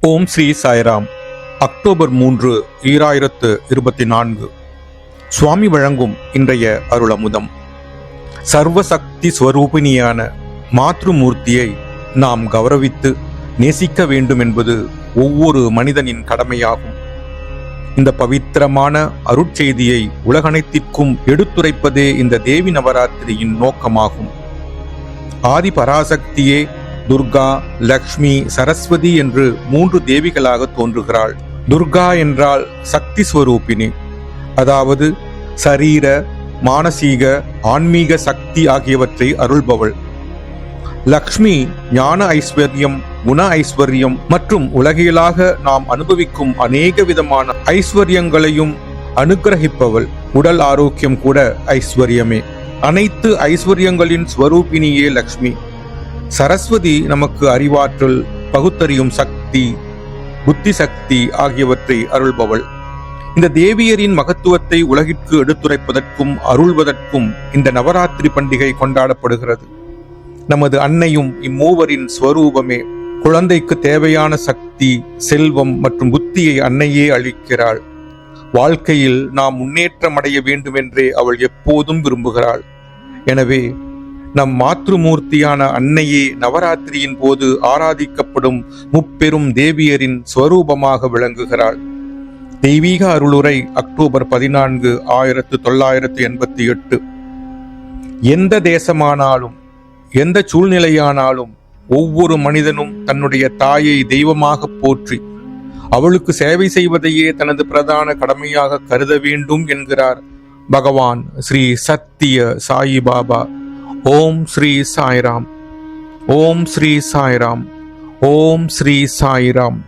ஓம் Sri Sairam. October மூன்று ஈராயிரத்து இருபத்தி நான்கு சுவாமி வழங்கும் இன்றைய அருளமுதம். சர்வசக்தி ஸ்வரூபிணியான மாத்ருமூர்த்தியை நாம் கௌரவித்து நேசிக்க வேண்டும் என்பது ஒவ்வொரு மனிதனின் கடமையாகும். இந்த பவித்திரமான அருட்செய்தியை உலகனைத்திற்கும் எடுத்துரைப்பதே இந்த தேவி நவராத்திரியின் நோக்கமாகும். ஆதி பராசக்தியே துர்கா லக்ஷ்மி சரஸ்வதி என்று மூன்று தேவிகளாக தோன்றுகிறாள். துர்கா என்றால் சக்தி ஸ்வரூபினி அதாவது சரீர மானசீக ஆன்மீக சக்தி ஆகியவற்றை அருள்பவள். லக்ஷ்மி ஞான ஐஸ்வர்யம் குண ஐஸ்வர்யம் மற்றும் உலகியலாக நாம் அனுபவிக்கும் அநேக விதமான ஐஸ்வர்யங்களையும் அனுக்கிரகிப்பவள் உடல் ஆரோக்கியம் கூட ஐஸ்வர்யமே. அனைத்து ஐஸ்வர்யங்களின் ஸ்வரூபினியே லக்ஷ்மி. சரஸ்வதி நமக்கு அறிவாற்றல் பகுத்தறியும் சக்தி புத்தி சக்தி ஆகியவற்றை அருள்பவள். இந்த தேவியரின் மகத்துவத்தை உலகிற்கு எடுத்துரைப்பதற்கும் அருள்வதற்கும் இந்த நவராத்திரி பண்டிகை கொண்டாடப்படுகிறது. நமது அன்னையும் இம்மூவரின் ஸ்வரூபமே குழந்தைக்கு தேவையான சக்தி செல்வம் மற்றும் புத்தியை அன்னையே அளிக்கிறாள். வாழ்க்கையில் நாம் முன்னேற்றம் அடைய வேண்டுமென்றே அவள் எப்போதும் விரும்புகிறாள். எனவே நம் மாத்ருமூர்த்தியான அன்னையே நவராத்திரியின் போது ஆராதிக்கப்படும் முப்பெரும் தேவியரின் ஸ்வரூபமாக விளங்குகிறாள். தெய்வீக அருளுரை அக்டோபர் பதினான்கு ஆயிரத்து தொள்ளாயிரத்து எண்பத்தி எட்டு. எந்த தேசமானாலும் எந்த சூழ்நிலையானாலும் ஒவ்வொரு மனிதனும் தன்னுடைய தாயை தெய்வமாக போற்றி அவளுக்கு சேவை செய்வதையே தனது பிரதான கடமையாக கருத வேண்டும் என்கிறார் பகவான் ஸ்ரீ சத்திய சாயிபாபா. ॐ श्री साराम् ॐ श्री साराम् ॐ श्री सायिराम्